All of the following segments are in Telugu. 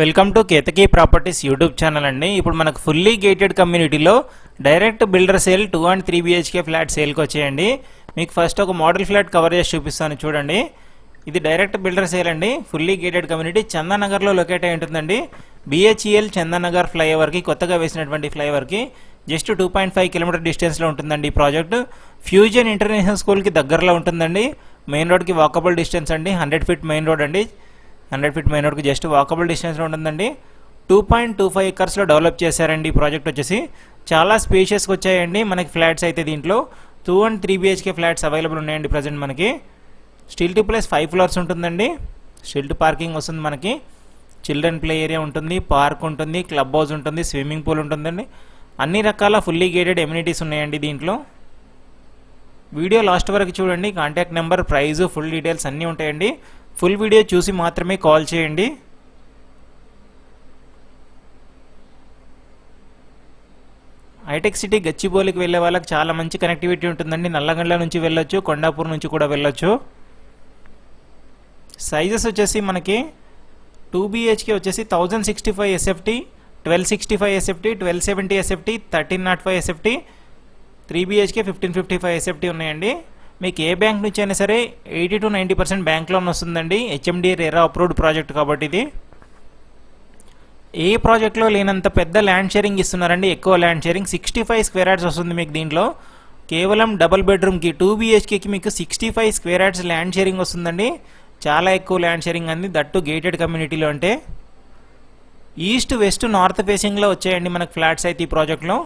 Welcome to Ketaki properties YouTube channel అండి. ఇప్పుడు మనకు ఫుల్లీ గేటెడ్ కమ్యూనిటీలో direct builder sale two and three BHK flat సేల్కి వచ్చేయండి. మీకు ఫస్ట్ ఒక మోడల్ ఫ్లాట్ కవర్ చేసి చూపిస్తాను చూడండి. ఇది డైరెక్ట్ బిల్డర్ సేల్ అండి. ఫుల్లీ గేటెడ్ కమ్యూనిటీ చందానగర్లో లొకేట్ అయి ఉంటుందండి. బిహెచ్ఈఎల్ చందానగర్ ఫ్లైఓవర్కి కొత్తగా వేసినటువంటి ఫ్లైఓవర్కి just two point five kilometre డిస్టెన్స్లో ఉంటుందండి ఈ ప్రాజెక్ట్ ఫ్యూజన్ ఇంటర్నేషనల్ స్కూల్కి దగ్గరలో ఉంటుందండి. మెయిన్ రోడ్కి వాకబుల్ డిస్టెన్స్ అండి. హండ్రెడ్ ఫీట్ మెయిన్ రోడ్ అండి. హండ్రెడ్ ఫీట్ మెయిన్ రోడ్కి జస్ట్ వాకబుల్ డిస్టెన్స్లో ఉంటుందండి. టూ పాయింట్ టూ ఫైవ్ ఎకర్స్లో డెవలప్ చేశారండి ఈ ప్రాజెక్ట్ వచ్చేసి. చాలా స్పేషియస్గా వచ్చాయండి మనకి ఫ్లాట్స్ అయితే దీంట్లో. Two and three BHK flats available ఉన్నాయండి ప్రజెంట్ మనకి. Still to plus five floors ఉంటుందండి. స్టిల్ టు పార్కింగ్ వస్తుంది మనకి. చిల్డ్రన్ ప్లే ఏరియా ఉంటుంది పార్క్ ఉంటుంది క్లబ్ హౌస్ ఉంటుంది స్విమ్మింగ్ పూల్ ఉంటుందండి. అన్ని రకాల ఫుల్లీ గేటెడ్ ఎమ్యూనిటీస్ ఉన్నాయండి దీంట్లో. వీడియో లాస్ట్ వరకు చూడండి contact number price full details అన్నీ ఉంటాయండి. ఫుల్ వీడియో చూసి మాత్రమే కాల్ చేయండి. హైటెక్ సిటీ గచ్చిబౌలికి వెళ్ళే వాళ్ళకి చాలా మంచి కనెక్టివిటీ ఉంటుందండి. నల్లగండ్ల నుంచి వెళ్ళొచ్చు కొండాపూర్ నుంచి కూడా వెళ్ళొచ్చు. సైజెస్ వచ్చేసి మనకి టూ బీహెచ్కే వచ్చేసి thousand sixty five SFT twelve sixty five SFT twelve seventy SFT thirteen nought five SFT three BHK fifteen fifty five SFT ఉన్నాయండి. మీకు ఏ బ్యాంక్ నుంచి అయినా సరే eighty to ninety percent bank loan వస్తుందండి. హెచ్ఎండి రెరా అప్రూవ్డ్ ప్రాజెక్ట్ కాబట్టి ఇది. ఏ ప్రాజెక్ట్లో లేనంత పెద్ద ల్యాండ్ షేరింగ్ ఇస్తున్నారండి? ఎక్కువ land sharing. Sixty five square yards వస్తుంది మీకు దీంట్లో. కేవలం డబల్ బెడ్రూమ్కి టూ బీహెచ్కేకి మీకు sixty five square yards land sharing వస్తుందండి. చాలా ఎక్కువ ల్యాండ్ షేరింగ్ అంది. దట్టు గేటెడ్ కమ్యూనిటీలో అంటే. ఈస్ట్ వెస్ట్ నార్త్ ఫేసింగ్లో వచ్చాయండి మనకు ఫ్లాట్స్ అయితే ఈ ప్రాజెక్ట్లో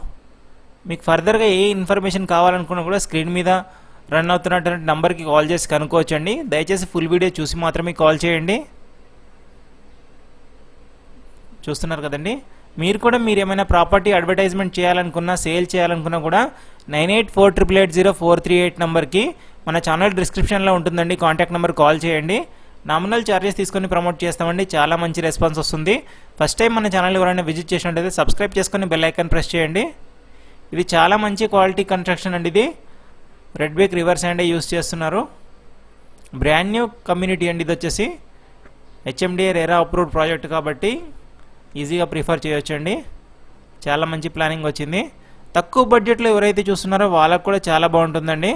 మీకు ఫర్దర్గా ఏ ఇన్ఫర్మేషన్ కావాలనుకున్నా కూడా స్క్రీన్ మీద రన్ అవుతున్నటువంటి నంబర్కి కాల్ చేసి కనుక్కోవచ్చండి. దయచేసి ఫుల్ వీడియో చూసి మాత్రమే కాల్ చేయండి. చూస్తున్నారు కదండి. మీరు కూడా మీరు ఏమైనా ప్రాపర్టీ అడ్వర్టైజ్మెంట్ చేయాలనుకున్నా సేల్ చేయాలనుకున్నా కూడా nine eight four triple eight zero four three eight నెంబర్కి మన ఛానల్ డిస్క్రిప్షన్లో ఉంటుందండి. కాంటాక్ట్ నెంబర్ కాల్ చేయండి. నామినల్ ఛార్జెస్ తీసుకొని ప్రమోట్ చేస్తామండి. చాలా మంచి రెస్పాన్స్ వస్తుంది. ఫస్ట్ టైం మన ఛానల్ ఎవరైనా విజిట్ చేసినట్టయితే సబ్స్క్రైబ్ చేసుకొని బెల్ ఐకాన్ ప్రెస్ చేయండి. ఇది చాలా మంచి క్వాలిటీ కన్స్ట్రక్షన్ అండి ఇది. Red brick river sand use చేస్తున్నారు. బ్రాండ్ న్యూ కమ్యూనిటీ అండి ఇది వచ్చేసి. హెచ్ఎండిఏ రేరా అప్రూవ్డ్ ప్రాజెక్ట్ కాబట్టి ఈజీగా ప్రిఫర్ చేయొచ్చండి. చాలా మంచి ప్లానింగ్ వచ్చింది. తక్కువ బడ్జెట్లో ఎవరైతే చూస్తున్నారో వాళ్ళకు కూడా చాలా బాగుంటుందండి.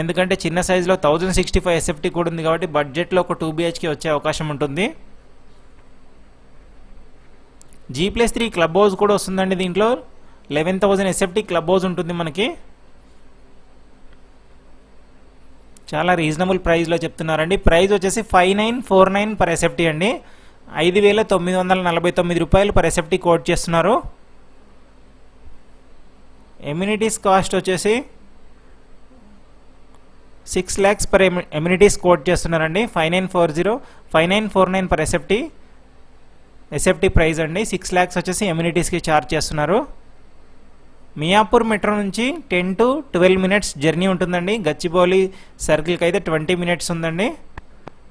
ఎందుకంటే చిన్న సైజులో థౌజండ్ సిక్స్టీ ఫైవ్ ఎస్ఎఫ్టీ కూడా ఉంది కాబట్టి బడ్జెట్లో ఒక టూ బిహెచ్కే వచ్చే అవకాశం ఉంటుంది. G plus three club house కూడా వస్తుందండి దీంట్లో. Eleven thousand SFT club house ఉంటుంది మనకి. చాలా రీజనబుల్ ప్రైస్లో చెప్తున్నారండి. ప్రైస్ వచ్చేసి five nine four nine per SFT అండి. ఐదు వేల తొమ్మిది వందల నలభై తొమ్మిది రూపాయలు పర్ ఎస్ఎఫ్టీ కోట్ చేస్తున్నారు. ఎమ్యూనిటీస్ కాస్ట్ వచ్చేసి six lakhs per amenities quote చేస్తున్నారండి. Five nine four zero five nine four nine per SFT SFT price అండి. సిక్స్ ల్యాక్స్ వచ్చేసి ఎమ్యూనిటీస్కి ఛార్జ్ చేస్తున్నారు. మియాపూర్ మెట్రో నుంచి ten to twelve minutes journey ఉంటుందండి. గచ్చిబౌలి సర్కిల్కి అయితే ట్వంటీ మినిట్స్ ఉందండి.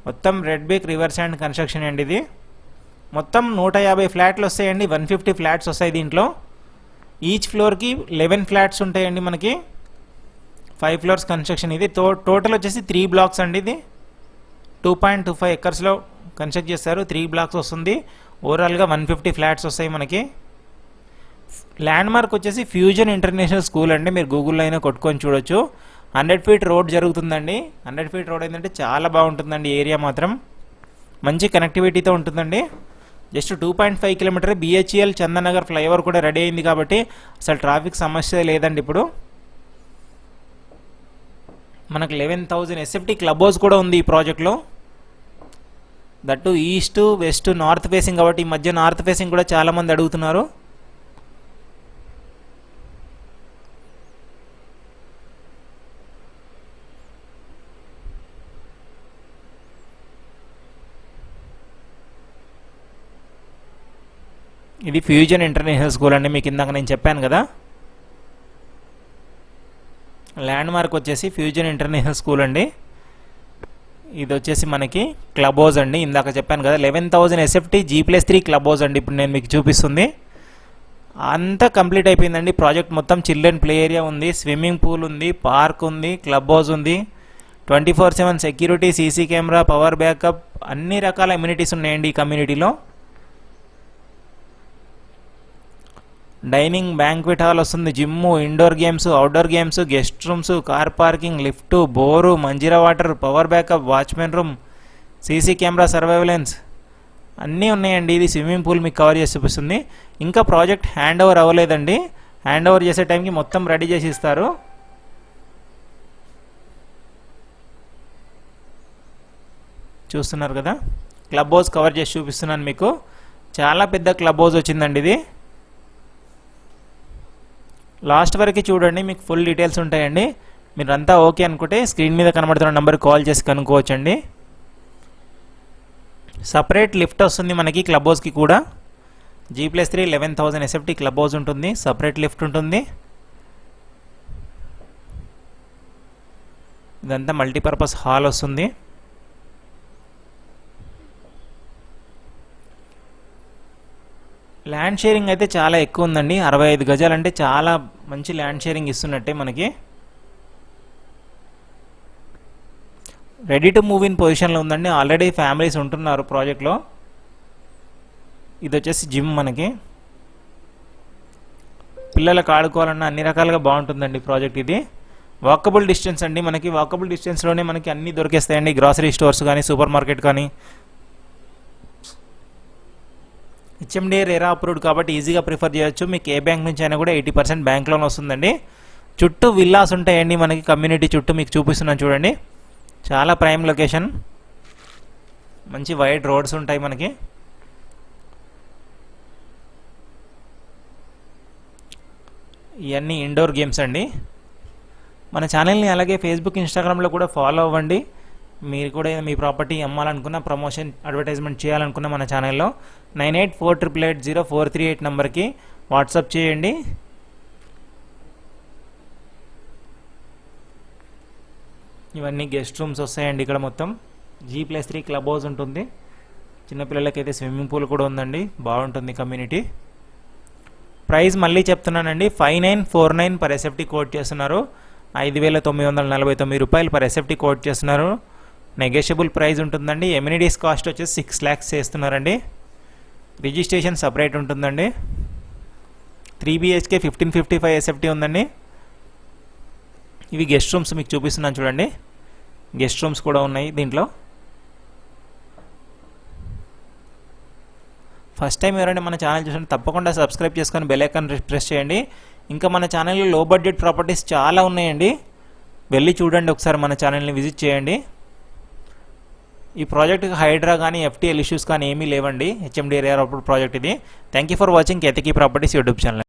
మొత్తం red brick river sand construction అండి ఇది. మొత్తం నూట యాభై ఫ్లాట్లు వస్తాయండి. వన్ ఫిఫ్టీ ఫ్లాట్స్ వస్తాయి దీంట్లో. ఈచ్ ఫ్లోర్కి లెవెన్ ఫ్లాట్స్ ఉంటాయండి మనకి. ఫైవ్ ఫ్లోర్స్ కన్స్ట్రక్షన్ ఇది. టో టోటల్ వచ్చేసి త్రీ బ్లాక్స్ అండి ఇది. టూ పాయింట్ టూ ఫైవ్ ఎకర్స్లో కన్స్ట్రక్ట్ చేస్తారు. త్రీ బ్లాక్స్ వస్తుంది. ఓవరాల్గా వన్ ఫిఫ్టీ ఫ్లాట్స్ వస్తాయి మనకి. ల్యాండ్ మార్క్ వచ్చేసి ఫ్యూజన్ ఇంటర్నేషనల్ స్కూల్ అండి. మీరు గూగుల్లో అయినా కొట్టుకొని చూడొచ్చు. హండ్రెడ్ ఫీట్ రోడ్ జరుగుతుందండి. హండ్రెడ్ ఫీట్ రోడ్ ఏంటంటే చాలా బాగుంటుందండి. ఏరియా మాత్రం మంచి కనెక్టివిటీతో ఉంటుందండి. Just two point five kilometre BHEL Chandanagar flyover కూడా రెడీ అయింది కాబట్టి అసలు ట్రాఫిక్ సమస్య లేదండి ఇప్పుడు. మనకు eleven thousand SFT club house కూడా ఉంది ఈ ప్రాజెక్ట్లో. That east west north facing కాబట్టి ఈ మధ్య నార్త్ ఫేసింగ్ కూడా చాలామంది అడుగుతున్నారు. ఇది ఫ్యూజన్ ఇంటర్నేషనల్ స్కూల్ అండి. మీకు ఇందాక నేను చెప్పాను కదా. ల్యాండ్ మార్క్ వచ్చేసి ఫ్యూజన్ ఇంటర్నేషనల్ స్కూల్ అండి. ఇది వచ్చేసి మనకి క్లబ్ హౌస్ అండి. ఇందాక చెప్పాను కదా eleven thousand SFT G plus three club house అండి. ఇప్పుడు నేను మీకు చూపిస్తుంది. అంతా కంప్లీట్ అయిపోయిందండి. ప్రాజెక్ట్ మొత్తం చిల్డ్రన్ ప్లే ఏరియా ఉంది. స్విమ్మింగ్ పూల్ ఉంది పార్క్ ఉంది క్లబ్ హౌస్ ఉంది. Twenty four seven security CC camera power backup అన్ని రకాల ఇమ్యూనిటీస్ ఉన్నాయండి ఈ కమ్యూనిటీలో డైనింగ్ బ్యాంక్వెట్ హాల్ వస్తుంది. Gym indoor games outdoor games guest rooms car parking lift bore Manjira water power backup watchman room CC camera surveillance అన్నీ ఉన్నాయండి. ఇది స్విమ్మింగ్ పూల్ మీకు కవర్ చేసి చూపిస్తుంది. ఇంకా ప్రాజెక్ట్ హ్యాండ్ ఓవర్ అవ్వలేదండి. హ్యాండ్ ఓవర్ చేసే టైంకి మొత్తం రెడీ చేసి ఇస్తారు. చూస్తున్నారు కదా? క్లబ్ హౌస్ కవర్ చేసి చూపిస్తున్నాను మీకు. చాలా పెద్ద క్లబ్ హౌస్ వచ్చిందండి ఇది. లాస్ట్ వరకు చూడండి మీకు ఫుల్ డీటెయిల్స్ ఉంటాయండి. మీరంతా ఓకే అనుకుంటే స్క్రీన్ మీద కనబడుతున్న నెంబర్ కాల్ చేసి కనుక్కోవచ్చండి. సపరేట్ లిఫ్ట్ వస్తుంది మనకి క్లబ్ హౌస్కి కూడా. G plus three eleven thousand SFT club house ఉంటుంది. సపరేట్ లిఫ్ట్ ఉంటుంది. ఇదంతా మల్టీపర్పస్ హాల్ వస్తుంది. ల్యాండ్ షేరింగ్ అయితే చాలా ఎక్కువ ఉందండి. అరవై ఐదు గజాలు అంటే చాలా మంచి ల్యాండ్ షేరింగ్ ఇస్తున్నట్టే మనకి. రెడీ టు మూవ్ ఇన్ పొజిషన్లో ఉందండి. ఆల్రెడీ ఫ్యామిలీస్ ఉంటున్నారు ప్రాజెక్ట్లో ఇది వచ్చేసి జిమ్ మనకి. పిల్లలకు ఆడుకోవాలన్నా అన్ని రకాలుగా బాగుంటుందండి ప్రాజెక్ట్ ఇది. వాకబుల్ డిస్టెన్స్ అండి మనకి. వాకబుల్ డిస్టెన్స్లోనే మనకి అన్నీ దొరికేస్తాయండి. గ్రాసరీ స్టోర్స్ కానీ సూపర్ మార్కెట్ కానీ హెచ్ఎండి రేరా అప్రూవ్డ్ కాబట్టి ఈజీగా ప్రిఫర్ చేయొచ్చు. మీకు ఏ బ్యాంక్ నుంచి అయినా కూడా ఎయిటీ పర్సెంట్ బ్యాంక్ లోన్ వస్తుందండి. చుట్టూ విల్లాస్ ఉంటాయండి మనకి కమ్యూనిటీ చుట్టూ మీకు చూపిస్తున్నాను చూడండి. చాలా ప్రైమ్ లొకేషన్. మంచి వైడ్ రోడ్స్ ఉంటాయి మనకి. ఇవన్నీ ఇండోర్ గేమ్స్ అండి. మన ఛానల్ని అలాగే ఫేస్బుక్ ఇన్స్టాగ్రామ్లో కూడా ఫాలో అవ్వండి. మీరు కూడా మీ ప్రాపర్టీ అమ్మాలనుకున్న ప్రమోషన్ అడ్వర్టైజ్మెంట్ చేయాలనుకున్న మన ఛానల్లో nine eight four triple eight zero four three eight నెంబర్కి వాట్సాప్ చేయండి. ఇవన్నీ గెస్ట్ రూమ్స్ వస్తాయండి ఇక్కడ మొత్తం. G plus three club house ఉంటుంది. చిన్నపిల్లలకైతే స్విమ్మింగ్ పూల్ కూడా ఉందండి. బాగుంటుంది కమ్యూనిటీ. ప్రైస్ మళ్ళీ చెప్తున్నానండి. Five nine four nine per SFT quote చేస్తున్నారు. ఐదు వేల తొమ్మిది వందల నలభై తొమ్మిది రూపాయలు పర్ ఎస్ఎఫ్టీ కోట్ చేస్తున్నారు. నెగోషియబుల్ ప్రైస్ ఉంటుందండి. ఎమ్యూనిటీస్ కాస్ట్ వచ్చేసి సిక్స్ ల్యాక్స్ చేస్తున్నారండి. రిజిస్ట్రేషన్ సపరేట్ ఉంటుందండి. Three BHK fifteen fifty five SFT ఉందండి. ఇవి గెస్ట్ రూమ్స్ మీకు చూపిస్తున్నాను చూడండి. గెస్ట్ రూమ్స్ కూడా ఉన్నాయి దీంట్లో. ఫస్ట్ టైం ఎవరైనా మన ఛానల్ చూసిన తప్పకుండా సబ్స్క్రైబ్ చేసుకొని బెల్ ఐకాన్ ప్రెస్ చేయండి. ఇంకా మన ఛానల్లో లో బడ్జెట్ ప్రాపర్టీస్ చాలా ఉన్నాయండి. వెళ్ళి చూడండి ఒకసారి మన ఛానల్ని విజిట్ చేయండి. ఈ ప్రాజెక్ట్ హైడ్రా కానీ ఎఫ్టీఎల్ ఇష్యూస్ కానీ ఏమీ లేవండి. హెచ్ఎండి ఏరియా ప్రాజెక్ట్ ఇది. Thank you for watching Ketaki properties YouTube channel.